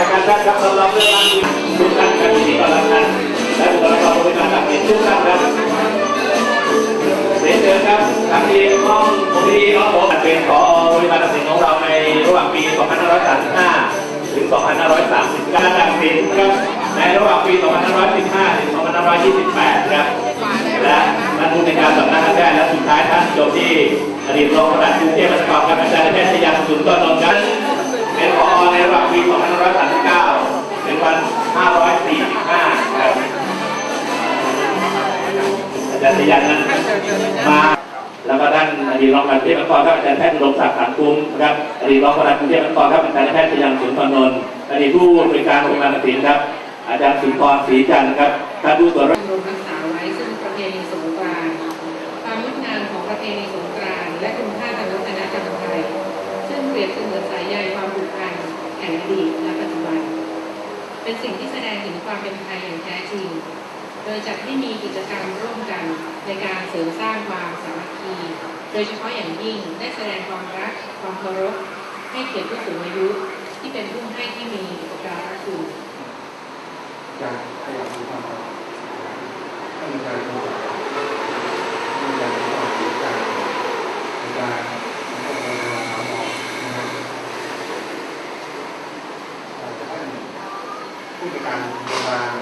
ายการแพทย์ครับสำหรับเรื่องนั้ทุกท่านครับที่กำลังนั้นและบุคลากรบริการต่างๆทุกท่านครับเรียนเชิญครับทางทีมห้องมูลนิธิน้องโบเป็นขอบริการตัดสินของเราในระหว่างปี 2535 ถึง 2530 การตัดสินครับในระหว่างปี 2515 ถึง 2528 ครับ และท่านผู้ในการสำนักการแพทย์และสุดท้ายท่านจบที่อดีตรองประหลัดกรุงเทพมหานครครับอาจารย์แพทย์ชยันสุนทรนนท์ แพทย์อุดมศักดิ์ขันคุ้มนะครับอดีตรองประหลัดกรุงเทพมหานครครับอาจารย์แพทย์ชยันสุนทรนนท์อดีตผู้บริการโรงพยาบาลตัดสินครับอาจารย์สุนทรศรีจันทร์ครับท่านผู้ตรวจรักษาไว้ซึ่งประเพณีสงกรานต์ความงดงามของประเพณีสงกรานต์และคุณค่าทางวัฒนธรรมไทยซึ่งเปรียบเสมือนสายใยความผูกพันแห่งอดีตและปัจจุบัน เป็นสิ่งที่แสดงถึงความเป็นไทยอย่างแท้จริงโดยจัดให้มีกิจกรรมร่วมกันในการเสริมสร้างความสามัคคี โดยเฉพาะอย่างยิ่งได้แสดงความรักความเคารพให้เกียรติผู้สูงอายุ ที่เป็นผู้ให้ที่มีอุปการะคุณการขยับมีความห้มีการตรวจมีการมีความผิดการมีการนะครับในการหาหมอนะครับเอ่อท่านผู้ในวยการโรงพยาบาล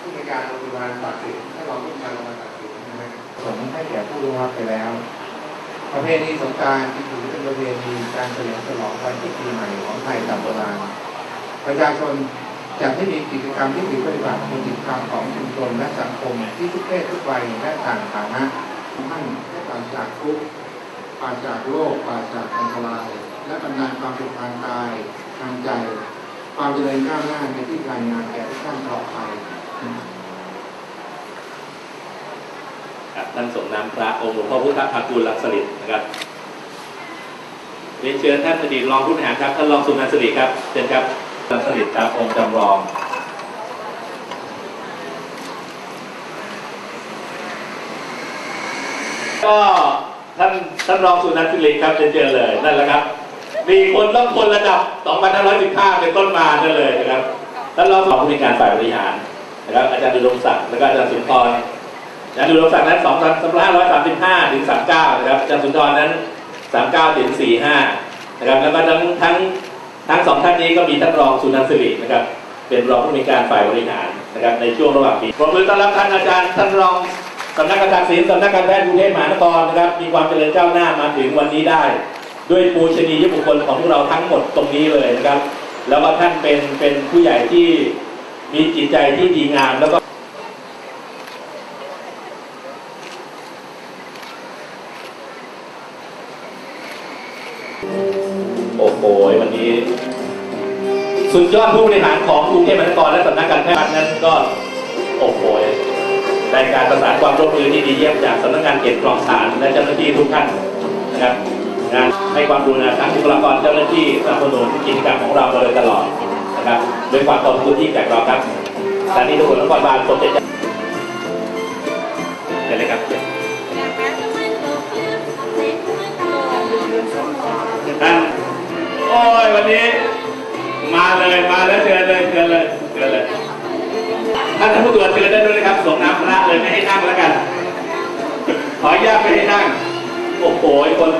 ผู้ในวยการโรงพยาบาลปากสินถ้านรองผู้ในวยการโรงพยาบาลปากสินนะครับสมให้แก่ผู้รู้รับไปแล้ว ประเพณีสงกรารที่ถือเป็นประเพณีการเฉลิมฉลองวันที่ปีใหม่ของไทยตามโบราณ ประชาชนจะให้มีกิจกรรมที่ถือปฏิบัติเป็นกิจกรรมของชุมชนและสังคมที่ทุกเพศทุกวัยและต่างฐานะท่านให้ปราศจากทุกข์ปราศจากโรคปราศจากอันตราย และบรรดาความสุขทางกายทางใจ ความเจริญก้าวหน้าในที่การงานแก่ทุกท่านตลอดไปครับท่านสมนามพระองค์หลวงพ่อพุทธภากูลลักษริตนะครับเรียนเชิญท่านอดีตรองผู้บริหารครับท่านรองสุนันท์สิริครับเชิญครับ ลักษริตครับองค์จำลองก็ท่านท่านรองสุนันทสิริครับเชิญเชิญเลยนั่นแหละครับมีคนต้องคนระดับ 2515 เป็นต้นมานั่นเลยนะครับท่านรองผู้บริการฝ่ายบริหารนะครับอาจารย์ดุลงศักดิ์แล้วก็อาจารย์สุนทรอาจารย์ดุลศักดิ์นั้น2535ถึง39 นะครับอาจารย์สุนทรนั้น 39ถึง45 นะครับแล้วก็ทั้งทั้ง ทั้งสองท่านนี้ก็มีท่านรองสุนันท์สิรินะครับเป็นรองผู้มีการฝ่ายบริหารนะครับในช่วงระหว่างปีปรบมือต้อนรับท่านอาจารย์ท่านรองสำนักการศิลป์สำนักการแพทย์กรุงเทพมหานครนะครับมีความเจริญก้าวหน้ามาถึงวันนี้ได้ ด้วยปูชนียบุคคลของพวกเราทั้งหมดตรงนี้เลยนะครับ แล้วก็ท่านเป็นเป็นผู้ใหญ่ที่มีจิตใจที่ดีงามแล้วก็ โอ้โหวันนี้ สุดยอดผู้บริหารของกรุงเทพมหานครและสำนักการแพทย์นั้นก็โอ้โหได้การประสานความร่วมมือที่ดีเยี่ยมจากสำนักงานเขตคลองสานและเจ้าหน้าที่ทุกท่านนะครับงานให้ความรู้นะทั้งบุคลากรเจ้าหน้าที่สนับสนุนกิจกรรมของเรามาโดยตลอดนะครับด้วยความขอบคุณที่แจกเราครับสถานีตำรวจนครบาลสมเด็จเจ้าเชิญเลยครับท่าน วันนี้ มาเลยมาแล้วเชิญเลยเชิญเลยเชิญเลยท่านผู้ตรวจเชิญได้ด้วยนะครับส่งน้ำพระเลยไม่ให้นั่งแล้วกัน ขออนุญาตไม่ให้นั่งโอ้โหคน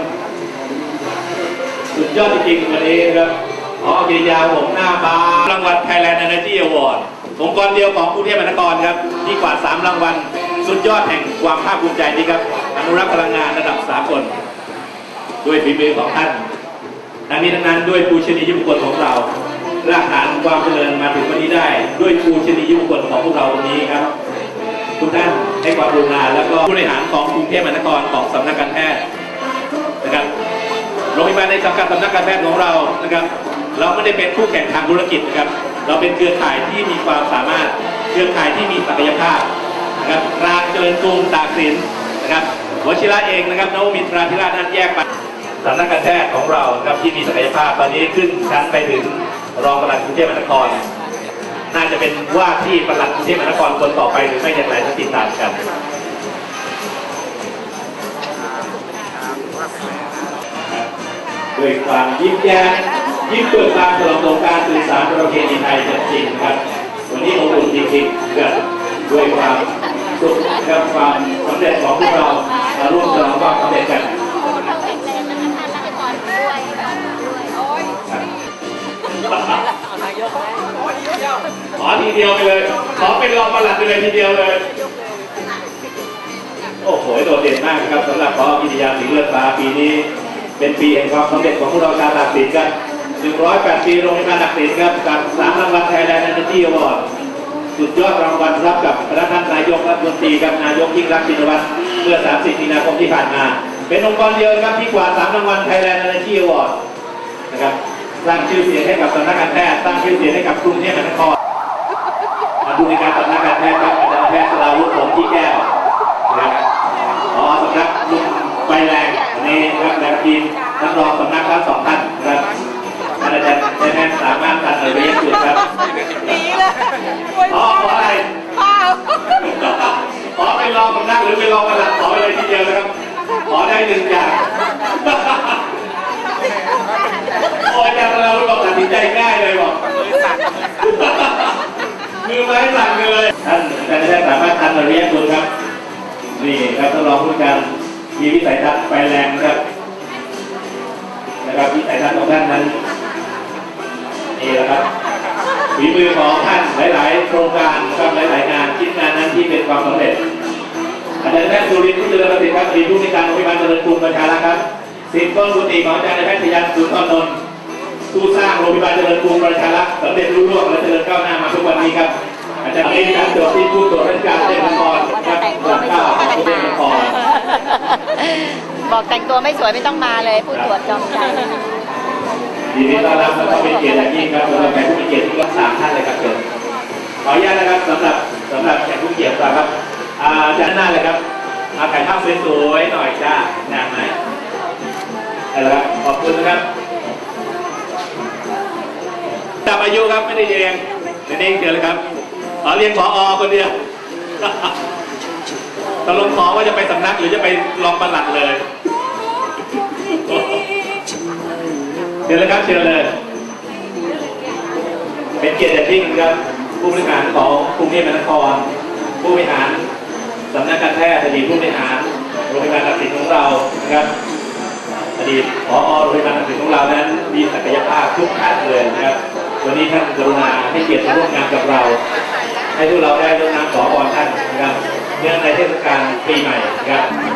สุดยอดจริงๆวันนี้นะครับอ๋อกิยาผมหน้าบารางวัล Thailand Energy Award องค์กรเดียวของกรุงเทพมหานครครับ ที่กว่าดสามรางวัล สุดยอดแห่งความภาคภูมิใจนี่ครับ อนุรักษ์พลังงานระดับสากลด้วยฝีมือของท่าน ทั้งนี้ทั้งนั้นด้วยปูชนียบุคคลของเรารากฐานความเจริญมาถึงวันนี้ได้ ด้วยปูชนียบุคคลของพวกเราตรงนี้ครับทุกท่านให้ความกรุณาแล้วก็ผู้บริหารของกรุงเทพมหานครของสำนักการแพทย์นะครับโรงพยาบาลในสังกัดสำนักการแพทย์ของเรานะครับ เราไม่ได้เป็นคู่แข่งทางธุรกิจนะครับ เราเป็นเครือข่ายที่มีความสามารถเครือข่ายที่มีศักยภาพนะครับรางเจริญกรุงตากสินนะครับวชิระเองนะครับนวมินทราธิราชนั้นแยกไป สำนักการแพทย์ของเราครับที่มีศักยภาพตอนนี้ขึ้นชั้นไปถึงรองปลัดกรุงเทพมหานคร น่าจะเป็นว่าที่ปลัดกรุงเทพมหานครคนต่อไปหรือไม่อย่างไรต้องติดตามกันดูด้วยความยิ้มแย้มยิ้มเปิดบานฉลองสงการสื่อสารประเพณีไทยจริงๆครับ วันนี้อบอุ่นจริงๆครับด้วยความสุขกับความสำเร็จของพวกเรามาร่วมฉลองความสำเร็จกัน ขอทีเดียวไปเลย ขอเป็นรองประหลัดไปเลยทีเดียวเลย โอ้โหโดดเด่นมากครับสำหรับพอพิทยาสิงเลือดฟ้าปีนี้เป็นปีแห่งความสำเร็จของพวกเราชาวตักสินครับ108ปีโรงพยาบาลตักสินครับกับสามรางวัลไทยแลนด์ Energy Award สุดยอดรางวัลรับกับพระท่านนายกรัฐมนตรีกับนายกยิ่งรักชินวัตรเมื่อ 30 มีนาคมที่ผ่านมา เป็นองค์กรเดียวครับที่กวาสามรางวัลไทยแลนด์ Energy Award นะครับสร้างชื่อเสียงให้กับสำนักการแพทย์สร้างชื่อเสียงให้กับกรุงเทพมหานคร มาดูในการสำนักการแพทย์ครับอาจารย์แพทย์สราวุฒิผมที่แก้วนะครับอ๋อสำนักลุงไฟแรงนนี้นะครับแรงทีมนักรองสำนักทั้งสองท่านนะครับท่านอาจารย์แพทย์สามารถตัดเลย สัยทัศน์ไปแรงครับนะครับวิสัยทัศน์ของท่านนั้นนี่แหละครับฝีมือของท่านหลาย ๆ โครงการนะครับหลาย ๆ งานชิ้นงานนั้นที่เป็นความสำเร็จอาจารย์แพทย์สุรินทร์ผู้เจริญประสิทธิ์ครับอดีตผู้ในการโรงพยาบาลเจริญกรุงประชารักษ์ครับสิทธิ์ก้นกุฏิของอาจารย์แพทย์ยันสุนทรนนท์ผู้สร้างโรงพยาบาลเจริญกรุงประชารักษ์สำเร็จรุ่งรืองและเจริญก้าวหน้ามาทุกวันนี้ครับ อาจารย์เป็นการตรวจที่ผู้ตรวจราชการเทพนครครับรับข้าวของเทพนคร บอกแต่งตัวไม่สวยไม่ต้องมาเลยผู้ตรวจจอมใจยินดีต้อนรับและก็เป็นเกียรติยิ่งครับสำหรับแขกผู้มีเกียรติทุกสามท่านเลยครับเชิญขออนุญาตนะครับสำหรับสำหรับแขกผู้เกียรติครับอ่าจารย์หน้าเลยครับมาถ่ายภาพสวยๆหน่อยจ้าหนักไหมเอาละครับขอบคุณนะครับจับอายุครับไม่ได้เรียงไม่ได้เรียงเชิเลยครับขอเรียนขออคนเดียว ตกลงขอว่าจะไปสำนักหรือจะไปรองปลัดเลยเชิญเลยครับเชิญเลย เป็นเกียรติอย่างยิ่งครับ ผู้บริหารของกรุงเทพมหานคร ผู้บริหารสำนักการแพทย์อดีตผู้บริหารโรงพยาบาลตัดสินของเรานะครับอดีตผอโรงพยาบาลตัดสินของเรานั้น มีศักยภาพทุกท่านเลยนะครับ วันนี้ท่านกรุณาให้เกียรติร่วมงานกับเรา ให้พวกเราได้ร่วมงานขอพรท่านนะครับ เนื่องในเทศกาลปีใหม่ครับ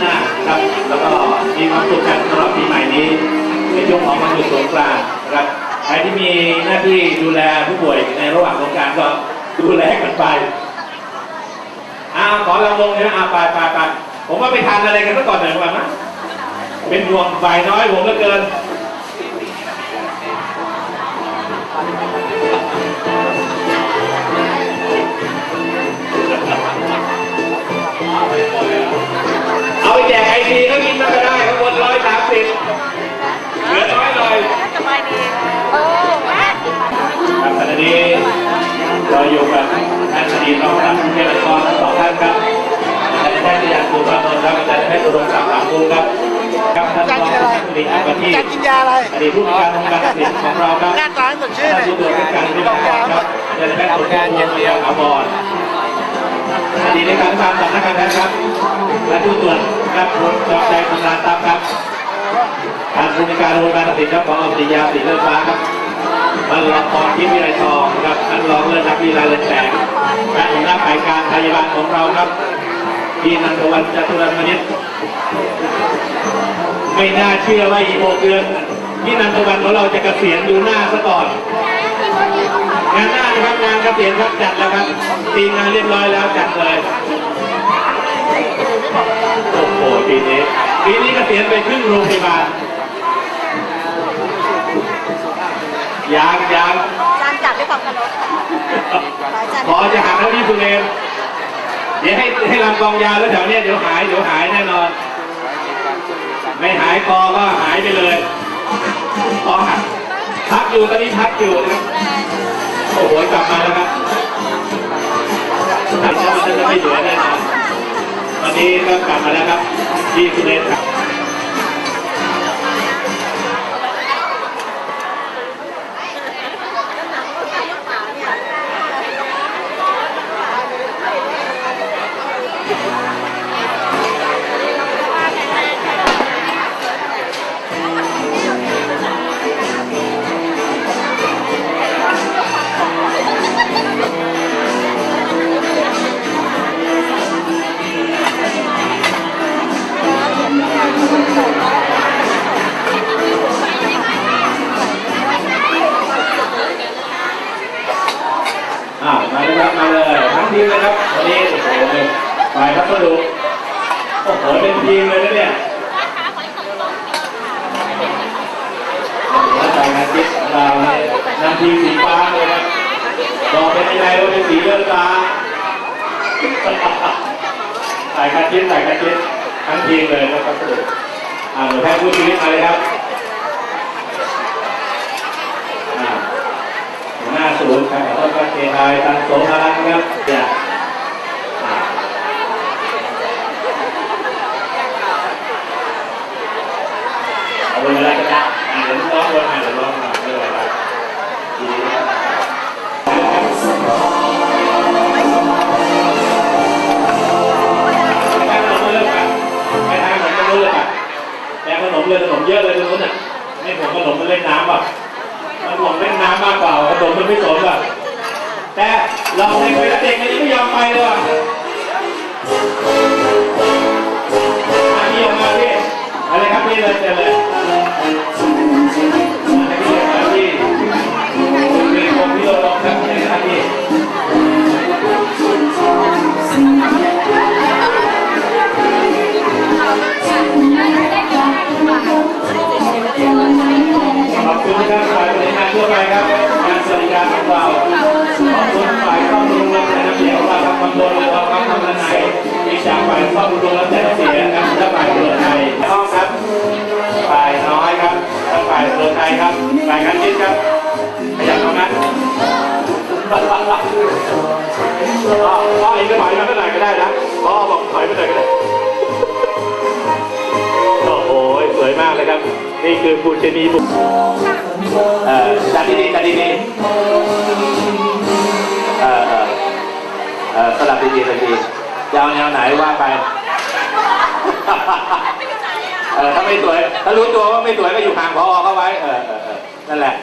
หน้าะครับ แล้วก็มีความสุขกันสำหรับปีใหม่นี้ในช่วงของวันหยุดสงกรานต์นะครับใครที่มีหน้าที่ดูแลผู้ป่วยในระหว่างโครงการก็ดูแลกันไปอ้าขอเราลงเลยนะอ้าวไปไปไปผมว่าไปทานอะไรกันซะก่อนหน่อยดีก่ากนะเป็นห่วงฝ่ายน้อยผมเหลือเกิน แจกไอทีก็กินมก็ได้ข้างบนร้อยสามสิบเหลือน้อยหน่อยสบายดีโอ้ครับขณะนี้เราอยู่กับท่านชดีน้องรักเทพนครทั้งสองท่านครับอาจารย์แพทย์ยานสุภาพนนท์ครับอาจารย์แพทย์อุดมศักดิ์หลังภูมิครับครับท่านรองท่านผลิตอาบัติกินยาอะไรอดีตผู้การองค์การผลิตของเราครับหน้าตาสดชื่นเลยการที่เราครับอาจารย์แพทย์สุภาพนนท์ครับอมร ดีตในการการสำนักงานแพทย์ครับและผู้ตรวจครับคุณจอมใจชำนาญตามครับท่านผู้ในการองค์การตัดสินครับของอมติยาสีเลือดฟ้าครับท่านรองพรทิพย์วิไลทองครับท่านรองเลิศนักวีลาเลินแสงและหัวหน้าฝ่ายการพยาบาลของเราครับพี่นันทวันจตุรันมณิตไม่น่าเชื่อว่าอีกหกเดือนพี่นันทวันของเราจะเกษียณดูหน้าซะก่อน งานหน้านะครับงานเกษียณครับจัดแล้วครับทีมงานเรียบร้อยแล้วจัดเลยโอ้โหปีนี้ปีนี้เกษียณไปครึ่งโรงพยาบาลยางยางจานจับด้วยความเคารพขออาจารย์พอจะหักแล้วพี่สุเรนเดี๋ยวให้ให้ลำกองยาวแล้วแถวเนี้ยเดี๋ยวหายเดี๋ยวหายแน่นอน ไม่หายคอก็หายไปเลยคอหักพักอยู่ตอนนี้พักอยู่นะครับ โอ้โหกลับมาแล้วครับถ้าพอมันจะไม่เหลือแน่นอนวันนี้ก็กลับมาแล้วครับพี่สุเรนครับ ทีมเลยนะเนี่ยแล้วใจงานจิ๊บของเราเนี่ยนำทีสีฟ้าเลยครับบอกเป็นยังไงว่าเป็นสีเลือดฟ้าใส่กระชิ้นใส่กระชิ้นทั้งทีมเลยนะครับพัสดุอ่าหนูแพ้ผู้ชีวิตมาเลยครับ เยอะเลยตรงนู้นอะนี่ผมขนมมันเล่นน้ำอะมันหลงเล่นน้ำมากกว่าขนมมันไม่สนว่ะแต่เราในคุยกับเด็กมันยังไม่ยอมไปเลยอะอันนี้ออกมาพี่อะไรครับพี่เลยเจอเลย ไหร่ก็ได้นะพ่อบอกถอยเมื่อไหร่ก็ได้โอ้โหสวยมากเลยครับ นี่คือปูชนีบุกเอ่อจัดดีๆจัดดีๆเอ่อเอ่อเอ่อสลับดีๆสลับดีๆจะเอาแนวไหนว่าไปเออถ้าไม่สวย ถ้ารู้ตัวว่าไม่สวยก็อยู่ห่างพอเข้าไว้ เออเออเออนั่นแหละ